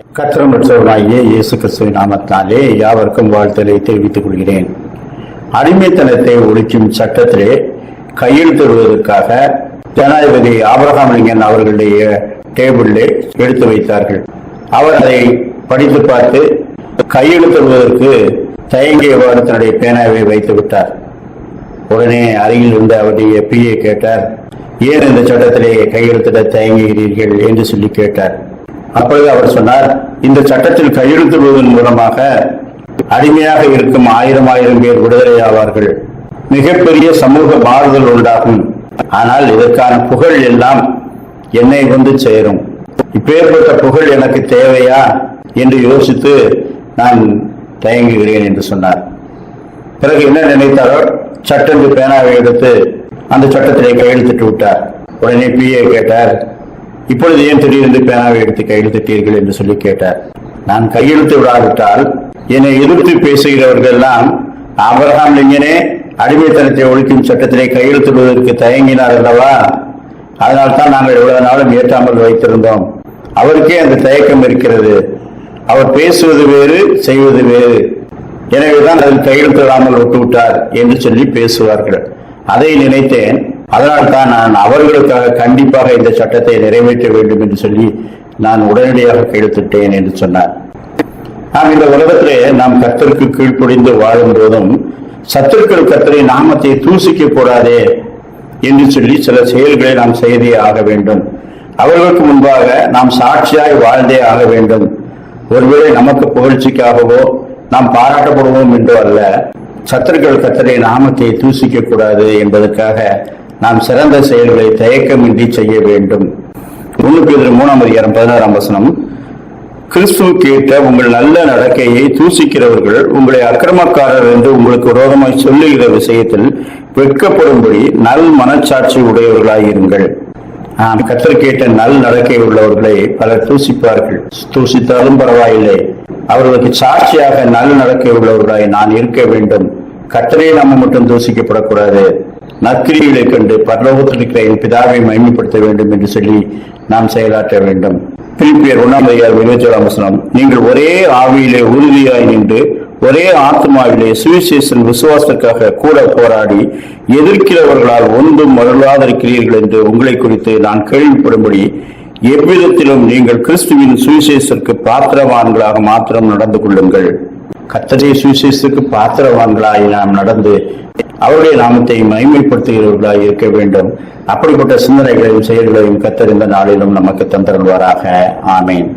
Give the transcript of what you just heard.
கத்திரம் இயேசு கிறிஸ்துவின் நாமத்தாலே யாவருக்கும் வாழ்த்தலை தெரிவித்துக் கொள்கிறேன். அடிமைத்தனத்தை ஒழிக்கும் சட்டத்திலே கையெழுத்திடுவதற்காக ஜனாதிபதி ஆபரகாம் லிங்கன் அவர்களுடைய டேபிளில் எடுத்து வைத்தார்கள். அவர் அதை படித்து பார்த்து கையெழுத்திடுவதற்கு தயங்கியவாறு தன்னுடைய பேனாவை வைத்து விட்டார். உடனே அருகில் இருந்த அவருடைய பிஏ கேட்டார் ஏன் இந்த சட்டத்திலே கையெழுத்திட தயங்குகிறீர்கள்? என்று சொல்லி கேட்டார். அப்பொழுது அவர் சொன்னார் இந்த சட்டத்தில் கையெழுத்திடுவதன் மூலமாக அடிமையாக இருக்கும் ஆயிரம் ஆயிரம் பேர் விடுதலை ஆவார்கள். மிகப்பெரிய சமூக மாறுதல் உண்டாகும். ஆனால் இதற்கான புகழ் எல்லாம் என்னை வந்து சேரும். இப்பேற்பட்ட புகழ் எனக்கு தேவையா என்று யோசித்து நான் தயங்குகிறேன் என்று சொன்னார். பிறகு என்ன நினைத்தாரோ சட்டென்று பேனாவை எடுத்து அந்த சட்டத்திலே கையெழுத்திட்டு விட்டார். உடனே பிஏ கேட்டார் இப்பொழுது ஏன் திடீரென்று பேனாவை எடுத்து கையெழுத்திட்டீர்கள் என்று சொல்லி கேட்டார். நான் கையெழுத்து விடாவிட்டால் என்னை எதிர்த்து பேசுகிறவர்கள் எல்லாம் ஆபிரகாம் லிங்கனே அடிமைத்தனத்தை ஒழிக்கும் சட்டத்திலே கையெழுத்திடுவதற்கு தயங்கினார் அல்லவா? அதனால்தான் நாங்கள் எவ்வளவு நாளும் ஏற்றாமல் வைத்திருந்தோம். அவருக்கே அந்த தயக்கம் இருக்கிறது. அவர் பேசுவது வேறு செய்வது வேறு. எனவேதான் அதில் கையெழுத்திடாமல் விட்டுவிட்டார் என்று சொல்லி பேசுவார்கள். அதை நினைத்தேன். அதனால்தான் நான் அவர்களுக்காக கண்டிப்பாக இந்த சட்டத்தை நிறைவேற்ற வேண்டும் என்று சொல்லி நான் உடனடியாக கையெழுத்திட்டேன் என்று சொன்னார். நாம் இந்த உலகத்திலே நாம் கத்தருக்கு கீழ்ப்படிந்து வாழும் போதும் சத்துருக்கள் கத்தரை நாமத்தை தூசிக்க கூடாதே என்று சொல்லி சில செயல்களை நாம் செய்தே ஆக வேண்டும். அவர்களுக்கு முன்பாக நாம் சாட்சியாய் வாழ்ந்தே ஆக வேண்டும். ஒருவேளை நமக்கு புகழ்ச்சிக்காகவோ நாம் பாராட்டப்படுவோம் என்றோ அல்ல சத்துருக்கள் கத்தரை நாமத்தை தூசிக்க கூடாது என்பதற்காக நாம் சிறந்த செயல்களை தயக்கமின்றி செய்ய வேண்டும். ஒன்று பேர் மூணாம் அதிகாரம் பதினாறாம் வசனம். கிறிஸ்து கேட்ட உங்கள் நல்ல நடக்கையை தூசிக்கிறவர்கள் உங்களை அக்கிரமக்காரர் என்று உங்களுக்கு விரோதமாய் சொல்லுகிற விஷயத்தில் வெட்கப்படும்படி நல் மனச்சாட்சி உடையவர்களாயிருங்கள். ஆம், கத்தர் கேட்ட நல் நடக்கை உள்ளவர்களை பலர் தூசிப்பார்கள். தூசித்தாலும் பரவாயில்லை. அவர்களுக்கு சாட்சியாக நல் நடக்கை உள்ளவர்களாய் நான் இருக்க வேண்டும். கத்தரே நம்ம மட்டும் தூசிக்கப்படக்கூடாது. நற்கிரிகளை கண்டு பரலோகத்தில் இருக்கிற என் பிதாவை மகிமைப்படுத்த வேண்டும் என்று சொல்லி நாம் செயலாற்ற வேண்டும். பிலிப்பியர் ஒன்றாம் அதிகாரம் இருபத்தோராம் வசனம் நீங்கள் ஒரே ஆவியிலே உறுதியாய் நின்று ஒரே ஆத்மாவிலே சுவிசேஷன் விசுவாசத்துக்காக கூட போராடி எதிர்க்கிறவர்களால் ஒன்றும் மருளாதிருக்கிறீர்கள் என்று உங்களை குறித்து நான் கேள்விப்படும்படி எவ்விதத்திலும் நீங்கள் கிறிஸ்துவின் சுவிசேஷத்திற்கு பாத்திரவான்களாக மாத்திரம் நடந்து கொள்ளுங்கள். கத்தரை சுவிசேஷத்துக்கு பாத்திரவான்களாய் நாம் நடந்து அவருடைய நாமத்தை மகிமைப்படுத்துகிறவர்களாக இருக்க வேண்டும். அப்படிப்பட்ட சிந்தனைகளையும் செயல்களையும் கத்தறிந்த நாளிலும் நமக்கு தந்திருவாராக ஆமேன்.